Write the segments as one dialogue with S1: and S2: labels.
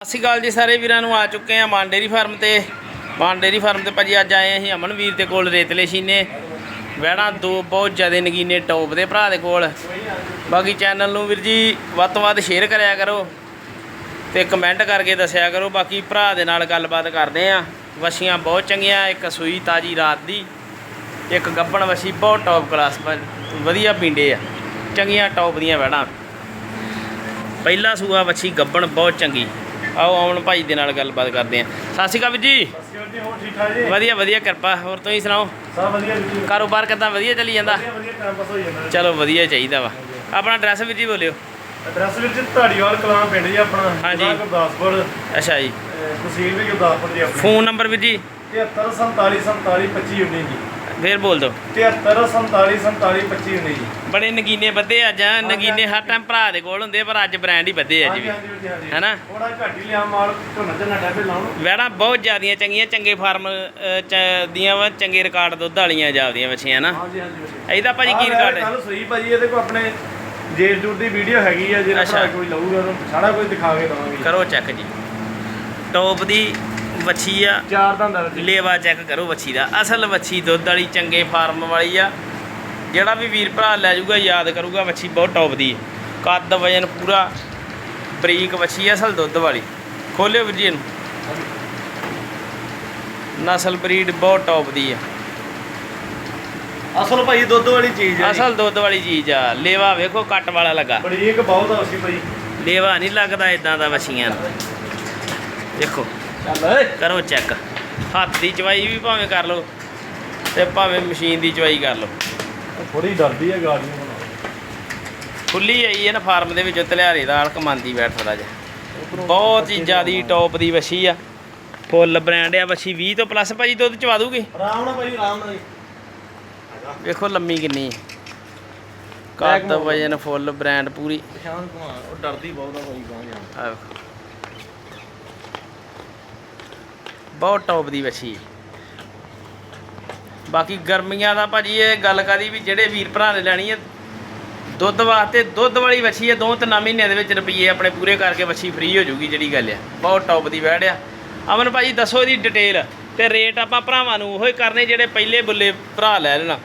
S1: ਸਤਿ ਸ਼੍ਰੀ ਅਕਾਲ ਜੀ ਸਾਰੇ ਵੀਰਾਂ ਨੂੰ ਆ ਚੁੱਕੇ ਆ ਮਾਂਡੇਰੀ ਫਾਰਮ ਤੇ। ਮਾਨ ਫਾਰਮ ਤੇ ਭਾਜੀ ਅੱਜ ਆਏ ਅਸੀਂ ਅਮਨ ਵੀਰ ਦੇ ਕੋਲ, ਰੇਤਲੇ ਸ਼ੀਨੇ। ਵਹਿਣਾ ਦੋ ਬਹੁਤ ਜ਼ਿਆਦਾ ਨਗੀਨੇ ਟੌਪ ਦੇ ਭਰਾ ਦੇ ਕੋਲ। ਬਾਕੀ ਚੈਨਲ ਨੂੰ ਵੀਰ ਜੀ ਵੱਧ ਤੋਂ ਵੱਧ ਸ਼ੇਅਰ ਕਰਿਆ ਕਰੋ ਤੇ ਕਮੈਂਟ ਕਰਕੇ ਦੱਸਿਆ ਕਰੋ। ਬਾਕੀ ਭਰਾ ਦੇ ਨਾਲ ਗੱਲਬਾਤ ਕਰਦੇ ਆ ਵਛੀਆਂ ਬਹੁਤ ਚੰਗੀਆਂ, ਇੱਕ ਸੂਈ ਤਾਜੀ ਰਾਤ ਦੀ, ਇੱਕ ਗੱਬਣ ਵਛੀ ਬਹੁਤ ਟੌਪ ਕਲਾਸ ਵਧੀਆ ਪਿੰਡੇ ਆ। ਚੰਗੀਆਂ ਟੌਪ ਦੀਆਂ ਵਹਿਣਾ। ਪਹਿਲਾ ਸੂਆ ਵੱਛੀ ਗੱਬਣ ਬਹੁਤ ਚੰਗੀ। ਆਓ ਆਉਣ ਭਾਈ ਦੇ ਨਾਲ ਗੱਲਬਾਤ ਕਰਦੇ ਆ ਸਤਿ ਸ਼੍ਰੀ ਅਕਾਲ ਵੀਰ ਜੀ।
S2: ਸਿਕਿਉਰਿਟੀ ਹੋਰ ਠੀਕ ਠਾਕ ਜੀ
S1: ਵਧੀਆ ਵਧੀਆ ਕਿਰਪਾ। ਹੋਰ ਤੁਸੀਂ ਸੁਣਾਓ?
S2: ਸਭ ਵਧੀਆ ਜੀ
S1: ਕਾਰੋਬਾਰ ਕਿੱਦਾਂ? ਵਧੀਆ ਚੱਲੀ ਜਾਂਦਾ?
S2: ਵਧੀਆ ਵਧੀਆ ਟਾਈਮ ਪਾਸ ਹੋ ਜਾਂਦਾ
S1: ਚਲੋ ਵਧੀਆ ਚਾਹੀਦਾ ਵਾ। ਆਪਣਾ ਐਡਰੈਸ ਵੀਰ ਜੀ ਬੋਲਿਓ।
S2: ਐਡਰੈਸ ਵਿੱਚ ਧਾੜੀਵਾਲ ਕਲਾਂ ਪਿੰਡ ਜੀ ਆਪਣਾ
S1: ਹਾਂਜੀ।
S2: ਜ਼ਿਲ੍ਹਾ ਗੁਰਦਾਸਪੁਰ।
S1: ਅੱਛਾ ਜੀ।
S2: ਤਹਿਸੀਲ ਵੀ ਗੁਰਦਾਸਪੁਰ ਜੀ ਆਪਣੀ।
S1: ਫੋਨ ਨੰਬਰ ਵੀਰ ਜੀ?
S2: 73 47 47 25 19 ਜੀ।
S1: ਫੇਰ ਬੋਲ ਦਿਓ
S2: 73 47 47 25 19 ਜੀ।
S1: ਬੜੇ ਨਗੀਨੇ ਬੱਦੇ ਅੱਜ ਨਗੀਨੇ ਹਰ ਟਾਈਮ ਭਰਾ ਦੇ ਕੋਲ ਹੁੰਦੇ ਪਰ ਅੱਜ ਬ੍ਰਾਂਡ ਹੀ ਬੱਦੇ ਆ ਜੀ ਵੀ। ਹੈਨਾ?
S2: ਥੋੜਾ ਘੱਟ ਹੀ ਲਿਆ ਮਾਲ ਝੋਨਾ ਝੋਨਾ ਡੱਬੇ ਲਾਉਣ।
S1: ਵੈੜਾਂ ਬਹੁਤ ਜ਼ਿਆਦੀਆਂ ਚੰਗੀਆਂ ਚੰਗੇ ਫਾਰਮ ਅ, ਚ- ਦੀਆਂ ਵਾ ਚੰਗੇ ਰਿਕਾਰਡ ਦੁੱਧ ਵਾਲੀਆਂ ਜਾਂਦੀਆਂ ਬੱਚੀਆਂ ਨਾ
S2: ਹਾਂਜੀ ਹਾਂਜੀ
S1: ਇਹਦਾ ਭਾਜੀ ਕੀ ਰਿਕਾਰਡ ਹੈ?
S2: ਕੱਲ ਸਹੀ ਭਾਜੀ ਇਹਦੇ ਕੋ ਆਪਣੇ ਜੇਰ ਜੂਰ ਦੀ ਵੀਡੀਓ ਹੈਗੀ ਆ ਜਿਹੜਾ
S1: ਅੱਛਾ।
S2: ਭਰਾ ਕੋਈ ਲਊਗਾ ਉਹਨੂੰ ਸਾਰਾ ਕੁਝ ਦਿਖਾ ਕੇ ਦਵਾਂਗੇ।
S1: ਕਰੋ ਚੈੱਕ ਜੀ। ਟੌਪ ਦੀ ਵੱਛੀ ਆ।
S2: ਚਾਰ ਦੰਦਾਂ ਦਾ
S1: ਲੇਵਾ ਚੈੱਕ ਕਰੋ ਵੱਛੀ ਦਾ। ਅਸਲ ਵੱਛੀ ਦੁੱਧ ਵਾਲੀ ਚੰਗੇ ਫਾਰਮ ਵਾਲੀ ਆ। ਜਿਹੜਾ ਵੀ ਵੀਰ ਭਰਾ ਲੈ ਜਾਊਗਾ ਯਾਦ ਕਰੂਗਾ ਵੱਛੀ ਬਹੁਤ ਟੌਪ ਦੀ ਹੈ ਕੱਦ ਵਜਨ ਪੂਰਾ ਬਰੀਕ ਵੱਛੀ ਆ, ਅਸਲ ਦੁੱਧ ਵਾਲੀ। ਖੋਲਿਓ ਵੀਰ ਜੀ ਇਹਨੂੰ। ਨਸਲ ਬਰੀਡ ਬਹੁਤ ਟੌਪ ਦੀ ਆ।
S2: ਅਸਲ ਭਾਈ ਦੁੱਧ ਵਾਲੀ ਚੀਜ਼ ਆ
S1: ਅਸਲ ਦੁੱਧ ਵਾਲੀ ਚੀਜ਼ ਆ। ਲੇਵਾ ਵੇਖੋ ਕੱਟ ਵਾਲਾ ਲੱਗਾ।
S2: ਬਰੀਕ ਬਹੁਤ ਆ ਸੀ ਭਾਈ।
S1: ਲੇਵਾ ਨਹੀਂ ਲੱਗਦਾ ਇਦਾਂ ਦਾ ਵੱਛੀਆਂ ਦੇਖੋ।
S2: ਚੱਲ ਓਏ।
S1: ਕਰੋ ਚੈੱਕ ਹੱਥ ਦੀ ਚਵਾਈ ਵੀ ਭਾਵੇਂ ਕਰ ਲਓ ਤੇ ਭਾਵੇਂ ਮਸ਼ੀਨ ਦੀ ਚਵਾਈ ਕਰ ਲਓ।
S2: ਥੋੜੀ ਡਰਦੀ ਹੈ ਗਾੜੀ
S1: ਖੁੱਲੀ ਆਈ ਹੈ ਨਾ ਫਾਰਮ ਦੇ ਵਿੱਚੋਂ ਤਲਿਆਰੇ ਦਾ ਹਲਕ ਮੰਦੀ ਬੈਠ ਥੋੜਾ ਜਿਹਾ। ਬਹੁਤ ਹੀ ਜ਼ਿਆਦੀ ਟੌਪ ਦੀ ਵਛੀ ਆ। ਫੁੱਲ ਬ੍ਰਾਂਡ ਆ ਵਛੀ 20 ਤੋਂ ਪਲੱਸ ਭਾਜੀ ਦੁੱਧ ਚਵਾ ਦੂਗੀ?
S2: ਆਰਾਮ ਨਾਲ ਭਾਈ ਆਰਾਮ ਨਾਲ
S1: ਵੇਖੋ ਲੰਮੀ ਕਿੰਨੀ। ਹੈ ਕੱਦ। ਵਜਨ ਫੁੱਲ ਬ੍ਰਾਂਡ ਪੂਰੀ।
S2: ਪਛਾਣ ਘੁਮਾ ਉਹ ਡਰਦੀ ਬਹੁਤ ਆ ਭਾਈ ਗਾਂ ਜਾਣ
S1: ਆ ਵੇਖੋ ਬਹੁਤ ਟੌਪ ਦੀ ਵਛੀ ਬਾਕੀ ਗਰਮੀਆਂ ਦਾ ਭਾਜੀ ਇਹ ਗੱਲ ਕਰੀ ਵੀ ਜਿਹੜੇ ਵੀਰ ਭਰਾ ਨੇ ਲੈਣੀ ਹੈ ਦੁੱਧ ਵਾਸਤੇ ਦੁੱਧ ਵਾਲੀ ਵੱਛੀ ਹੈ ਦੋ ਤਿੰਨ ਮਹੀਨਿਆਂ ਦੇ ਵਿੱਚ ਰੁਪਈਏ ਆਪਣੇ ਪੂਰੇ ਕਰਕੇ ਵੱਛੀ ਫ੍ਰੀ ਹੋ ਜਾਊਗੀ ਜਿਹੜੀ ਗੱਲ ਆ। ਬਹੁਤ ਟੌਪ ਦੀ ਵੈੜ ਆ। ਅਮਨ ਭਾਜੀ ਦੱਸੋ ਇਹਦੀ ਡਿਟੇਲ ਤੇ ਰੇਟ ਆਪਾਂ ਭਰਾਵਾਂ ਨੂੰ ਉਹੋ ਹੀ ਕਰਨੇ ਜਿਹੜੇ ਪਹਿਲੇ ਬੁੱਲੇ ਭਰਾ ਲੈ ਲੈਣਾ।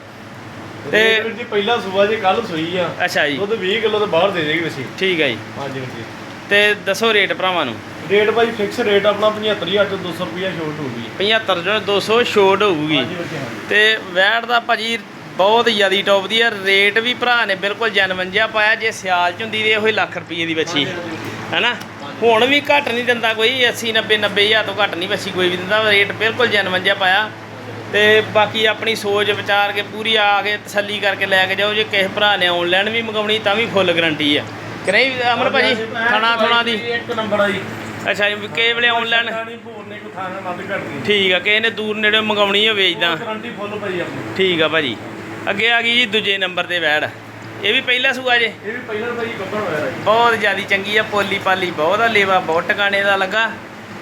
S2: ਤੇ
S1: ਤੇ-
S2: ਵੀਰ ਜੀ ਪਹਿਲਾ ਸੂਆ ਜੀ ਕੱਲ ਸੂਈ ਆ।
S1: ਅੱਛਾ ਜੀ।
S2: ਦੁੱਧ 20 ਕਿਲੋ ਤੋਂ ਬਾਹਰ ਦੇ ਦੇਗੀ ਵਸੀ
S1: ਠੀਕ ਹੈ ਜੀ।
S2: ਹਾਂਜੀ ਵੀਰ ਜੀ
S1: ਤੇ ਦੱਸੋ ਰੇਟ ਭਰਾਵਾਂ ਨੂੰ।
S2: ਰੇਟ ਭਾਈ ਫਿਕਸ ਰੇਟ ਆਪਣਾ 75000 ਤੋਂ 200 ਰੁਪਿਆ ਛੋਟ ਹੋਊਗੀ
S1: 75 ਜੋ 200 ਛੋਟ ਹੋਊਗੀ।
S2: ਹਾਂਜੀ ਹਾਂਜੀ।
S1: ਤੇ ਵੈਟ ਦਾ ਭਾਜੀ ਬਹੁਤ ਜ਼ਿਆਦੀ ਟੌਪ ਦੀ ਆ। ਰੇਟ ਵੀ ਭਰਾ ਨੇ ਬਿਲਕੁਲ ਜੈਨੂਇਨ ਜਿਹਾ ਪਾਇਆ। ਜੇ ਸਿਆਲ ਚ ਹੁੰਦੀ ਤੇ ਉਹੀ ਲੱਖ ਰੁਪਏ ਦੀ ਬੱਚੀ। ਹੈਨਾ? ਹੁਣ ਵੀ ਘੱਟ ਨਹੀਂ ਦਿੰਦਾ ਕੋਈ। 80 90 90 ਹਜ਼ਾਰ ਤੋਂ ਘੱਟ ਨਹੀਂ ਬੱਚੀ ਕੋਈ ਵੀ ਦਿੰਦਾ। ਰੇਟ ਬਿਲਕੁਲ ਜੈਨੂਇਨ ਜਿਹਾ ਪਾਇਆ। ਤੇ ਬਾਕੀ ਆਪਣੀ ਸੋਚ ਵਿਚਾਰ ਕੇ ਪੂਰੀ ਆ ਕੇ ਤਸੱਲੀ ਕਰਕੇ ਲੈ ਕੇ ਜਾਓ। ਜੇ ਕਿਸੇ ਭਰਾ ਨੇ ਆਨਲਾਈਨ ਵੀ ਮੰਗਾਉਣੀ ਤਾਂ ਵੀ ਫੁੱਲ ਗਾਰੰਟੀ ਆ। ਕਿ ਨਹੀਂ ਅਮਰ ਭਾਜੀ? ਥਣਾ ਥਣਾ ਦੀ।
S2: ਇੱਕ ਨੰਬਰ ਆ ਜੀ।
S1: ਅੱਛਾ ਜੀ ਕਿਸੇ ਵੇਲੇ ਆਨਲਾਈਨ
S2: ਨਹੀਂ ਕੋ ਥਾਣਾ
S1: ਠੀਕ ਆ ਕਿਸੇ ਨੇ ਦੂਰ ਨੇੜੇ ਮੰਗਾਉਣੀ ਹੋਵੇ ਇਦਾਂ
S2: ਗਾਰੰਟੀ ਫੁੱਲ ਭਾਈ ਆਪਣੀ।
S1: ਠੀਕ ਆ ਭਾਜੀ। ਅੱਗੇ ਆ ਗਈ ਜੀ ਦੂਜੇ ਨੰਬਰ ਤੇ ਵੈੜ ਇਹ ਵੀ ਪਹਿਲਾ ਸੂਆ ਜੇ?
S2: ਇਹ ਵੀ ਪਹਿਲਾਂ ਭਾਈ ਗੱਬਣ ਹੋਇਆ ਜੀ
S1: ਬਹੁਤ ਜ਼ਿਆਦੀ ਚੰਗੀ ਆ ਪੋਲੀ ਪਾਲੀ ਬਹੁਤ ਆ ਲੇਵਾ ਬਹੁਤ ਟਿਕਾਣੇ ਦਾ ਲੱਗਾ।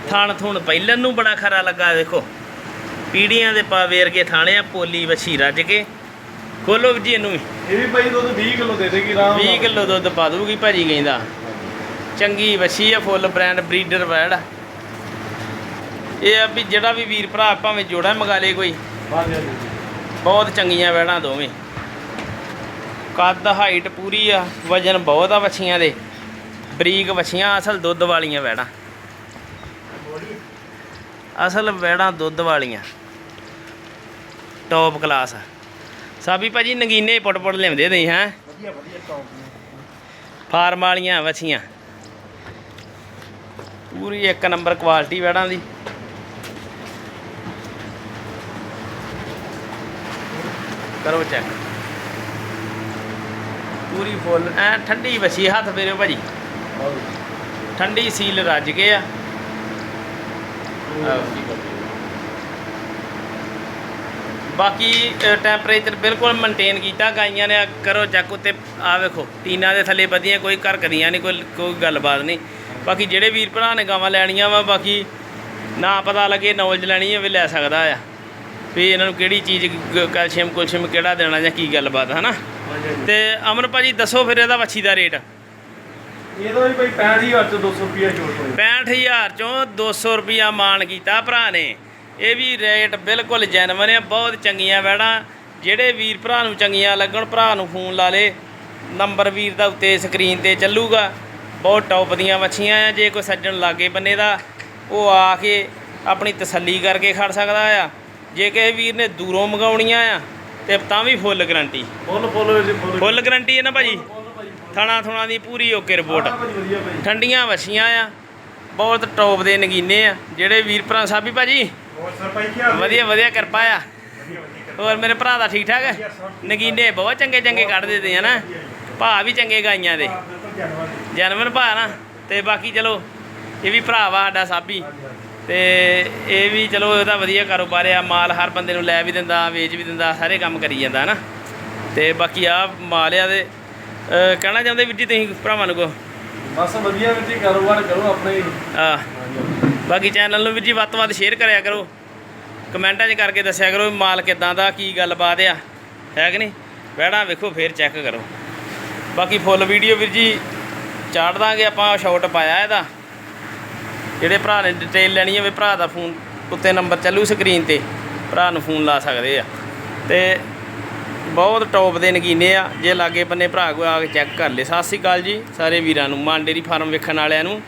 S1: ਥਣ ਥੁਣ ਪਹਿਲਨ ਨੂੰ ਬੜਾ ਖਰਾ ਲੱਗਾ ਦੇਖੋ। ਪੀੜੀਆਂ ਦੇ ਪਾ ਵੇਰ ਕੇ ਥਾਣੇ ਆ ਪੋਲੀ ਵਛੀ ਰੱਜ ਕੇ। ਖੋਲੋ ਜੀ ਇਹਨੂੰ ਵੀ।
S2: ਇਹ ਵੀ ਭਾਈ ਦੁੱਧ 20 ਕਿਲੋ ਦੇ ਦੇਗੀ ਆਰਾਮ
S1: 20 ਕਿਲੋ ਦੁੱਧ ਪਾ ਦੂਗੀ ਭਾਜੀ ਕਹਿੰਦਾ। ਚੰਗੀ ਵਛੀ ਆ ਫੁੱਲ ਬ੍ਰਾਂਡ ਬਰੀਡਰ ਵੈੜ ਇਹ ਆ ਵੀ ਜਿਹੜਾ ਵੀ ਵੀਰ ਭਰਾ ਭਾਵੇਂ ਜੋੜਾ ਮੰਗਾ ਲੇ ਕੋਈ। ਬਹੁਤ ਚੰਗੀਆਂ ਵੈੜਾਂ ਦੋਵੇਂ। ਕੱਦ ਹਾਈਟ ਪੂਰੀ ਆ ਵਜਨ ਬਹੁਤ ਆ ਵੱਛੀਆਂ ਦੇ। ਬਰੀਕ ਵੱਛੀਆਂ ਅਸਲ ਦੁੱਧ ਵਾਲੀਆਂ ਵੈੜਾਂ। ਅਸਲ ਵੈੜਾਂ ਦੁੱਧ ਵਾਲੀਆਂ। ਟੌਪ ਕਲਾਸ ਆ। ਸਾਬੀ ਭਾਜੀ ਨਗੀਨੇ ਪੁੱਟ ਪੁੱਟ ਲਿਆਉਂਦੇ ਨਹੀਂ ਹੈ?
S2: ਵਧੀਆ ਵਧੀਆ ਟੌਪ
S1: ਫਾਰਮ ਵਾਲੀਆਂ ਵੱਛੀਆਂ। ਪੂਰੀ ਇੱਕ ਨੰਬਰ ਕੁਆਲਿਟੀ ਵੈੜਾਂ ਦੀ। ਕਰੋ ਚੈੱਕ ਪੂਰੀ ਫੁੱਲ ਐ ਠੰਡੀ ਵੱਛੀ ਹੱਥ ਫੇਰਿਓ ਭਾਜੀ। ਠੰਡੀ ਸੀਲ ਰੱਜ ਕੇ ਆ। ਬਾਕੀ ਟੈਂਪਰੇਚਰ ਬਿਲਕੁਲ ਮੇਨਟੇਨ ਕੀਤਾ ਗਾਈਆਂ ਨੇ ਕਰੋ ਚੈੱਕ ਉੱਤੇ। ਆ ਵੇਖੋ ਟੀਨਾਂ ਦੇ ਥੱਲੇ ਵਧੀਆਂ ਕੋਈ ਘਰਕਦੀਆਂ ਨਹੀਂ ਕੋਈ ਕੋਈ ਗੱਲਬਾਤ ਨਹੀਂ। ਬਾਕੀ ਜਿਹੜੇ ਵੀਰ ਭਰਾ ਨੇ ਗਾਵਾਂ ਲੈਣੀਆਂ ਵਾ ਬਾਕੀ ਨਾ ਪਤਾ ਲੱਗੇ ਨੌਲੇਜ ਲੈਣੀ ਹੋਵੇ ਲੈ ਸਕਦਾ ਆ। ਵੀ ਇਹਨਾਂ ਨੂੰ ਕਿਹੜੀ ਚੀਜ਼ ਕੈਲਸ਼ੀਅਮ ਕੁਲਸ਼ੀਅਮ ਕਿਹੜਾ ਦੇਣਾ ਜਾਂ ਕੀ ਗੱਲਬਾਤ ਹੈ ਨਾ ਤੇ ਅਮਨ ਭਾਜੀ ਦੱਸੋ ਫਿਰ ਇਹਦਾ ਵੱਛੀ ਦਾ ਰੇਟ।
S2: ਇਹਦਾ ਵੀ ਭਾਈ 65000 ਚ 200 ਰੁਪਿਆ ਛੋਟ ਹੋਈ।
S1: 65000 ਚੋਂ 200 ਰੁਪਿਆ ਮਾਨ ਕੀਤਾ ਭਰਾ ਨੇ। ਇਹ ਵੀ ਰੇਟ ਬਿਲਕੁਲ ਜੈਨਵਨ ਆ ਬਹੁਤ ਚੰਗੀਆਂ ਵੈੜਾਂ। ਜਿਹੜੇ ਵੀਰ ਭਰਾ ਨੂੰ ਚੰਗੀਆਂ ਲੱਗਣ ਭਰਾ ਨੂੰ ਫੋਨ ਲਾ ਲੇ। ਨੰਬਰ ਵੀਰ ਦਾ ਉੱਤੇ ਸਕਰੀਨ ਤੇ ਚੱਲੂਗਾ। ਬਹੁਤ ਟੌਪ ਦੀਆਂ ਮੱਛੀਆਂ ਆ ਜੇ ਕੋਈ ਸੱਜਣ ਲਾਗੇ ਬੰਨੇ ਦਾ ਉਹ ਆ ਕੇ ਆਪਣੀ ਤਸੱਲੀ ਕਰਕੇ ਖੜ ਸਕਦਾ ਆ। ਜੇ ਕਿਸੇ ਵੀਰ ਨੇ ਦੂਰੋਂ ਮੰਗਾਉਣੀਆਂ ਆ ਤੇ ਤਾਂ ਵੀ ਫੁੱਲ ਗਰੰਟੀ।
S2: ਫੁੱਲ ਫੁੱਲ ਫੁੱਲ।
S1: ਗਰੰਟੀ ਹੈ ਨਾ ਭਾਜੀ?
S2: ਭਾਜੀ
S1: ਥਣਾ ਥੁਣਾ ਦੀ ਪੂਰੀ ਓਕੇ ਰਿਪੋਰਟ।
S2: ਭਾਜੀ ਭਾਜੀ।
S1: ਠੰਡੀਆਂ ਵਛੀਆਂ ਆ ਬਹੁਤ ਟੌਪ ਦੇ ਨਗੀਨੇ ਆ। ਜਿਹੜੇ ਵੀਰ ਭਰਾ ਭਾਜੀ?
S2: ਕੀ ਹਾਲ ਹੈ?
S1: ਵਧੀਆ ਵਧੀਆ ਕਿਰਪਾ ਆ। ਹੋਰ ਮੇਰੇ ਭਰਾ ਦਾ ਠੀਕ ਠਾਕ? ਹੈ ਨਗੀਨੇ ਬਹੁਤ ਚੰਗੇ ਚੰਗੇ ਕੱਢ ਦਿੰਦੇ ਆ ਨਾ। ਭਾ ਵੀ ਚੰਗੇ ਗਾਈਆਂ ਦੇ।
S2: ਹਾਂ, ਬਿਲਕੁਲ ਜਾਨਵਰ ਜੀ।
S1: ਜਨਮਨ ਭਾ ਨਾ ਤੇ ਬਾਕੀ ਚਲੋ ਇਹ ਵੀ ਭਰਾ ਵਾ ਸਾਡਾ ਸਾਬੀ। ਤੇ ਇਹ ਵੀ ਚਲੋ ਇਹਦਾ ਵਧੀਆ ਕਾਰੋਬਾਰ ਆ ਮਾਲ ਹਰ ਬੰਦੇ ਨੂੰ ਲੈ ਵੀ ਦਿੰਦਾ ਵੇਚ ਵੀ ਦਿੰਦਾ ਸਾਰੇ ਕੰਮ ਕਰੀ ਜਾਂਦਾ ਨਾ ਤੇ ਬਾਕੀ ਆ ਮਾਲ ਆ ਅਹ ਕਹਿਣਾ ਚਾਹੁੰਦੇ ਵੀਰ ਜੀ ਤੁਸੀਂ ਭਰਾਵਾਂ ਨੂੰ ਕੋ
S2: ਬਸ ਵਧੀਆ ਵੀਰ ਜੀ ਕਾਰੋਬਾਰ ਕਰੋ ਆਪਣੇ।
S1: ਆ ਬਾਕੀ ਚੈਨਲ ਨੂੰ ਵੀਰ ਜੀ ਵੱਧ ਤੋਂ ਵੱਧ ਸ਼ੇਅਰ ਕਰਿਆ ਕਰੋ ਕਮੈਂਟਾਂ 'ਚ ਕਰਕੇ ਦੱਸਿਆ ਕਰੋ ਮਾਲ ਕਿਦਾਂ ਦਾ ਕੀ ਗੱਲਬਾਤ ਆ ਹੈ ਕਿ ਨਹੀਂ ਵਹਿਣਾ ਵੇਖੋ ਫੇਰ ਚੈੱਕ ਕਰੋ ਬਾਕੀ ਫੁੱਲ ਵੀਡੀਓ ਵੀਰ ਜੀ ਚਾੜ ਦਾਂਗੇ, ਆਪਾਂ ਸ਼ਾਰਟ ਪਾਇਆ ਇਹਦਾ। ਜਿਹੜੇ ਭਰਾ ਨੇ ਡਿਟੇਲ ਲੈਣੀ ਹੋਵੇ, ਭਰਾ ਦਾ ਫੋਨ ਉੱਤੇ ਨੰਬਰ ਚੱਲੂ ਸਕਰੀਨ ਤੇ, ਭਰਾ ਨੂੰ ਫੋਨ ਲਾ ਸਕਦੇ ਆ। ਤੇ ਬਹੁਤ ਟੌਪ ਦੇ ਨਗੀਨੇ ਆ। ਜੇ ਲਾਗੇ ਬੰਨੇ ਭਰਾ ਕੋਈ ਆ ਕੇ ਚੈੱਕ ਕਰ ਲੇ। ਸਤਿ ਸ੍ਰੀ ਅਕਾਲ ਜੀ, ਸਾਰੇ ਵੀਰਾਂ ਨੂੰ। ਮਾਂਡੇਰੀ ਫਾਰਮ ਵੇਖਣ ਵਾਲਿਆਂ ਨੂੰ।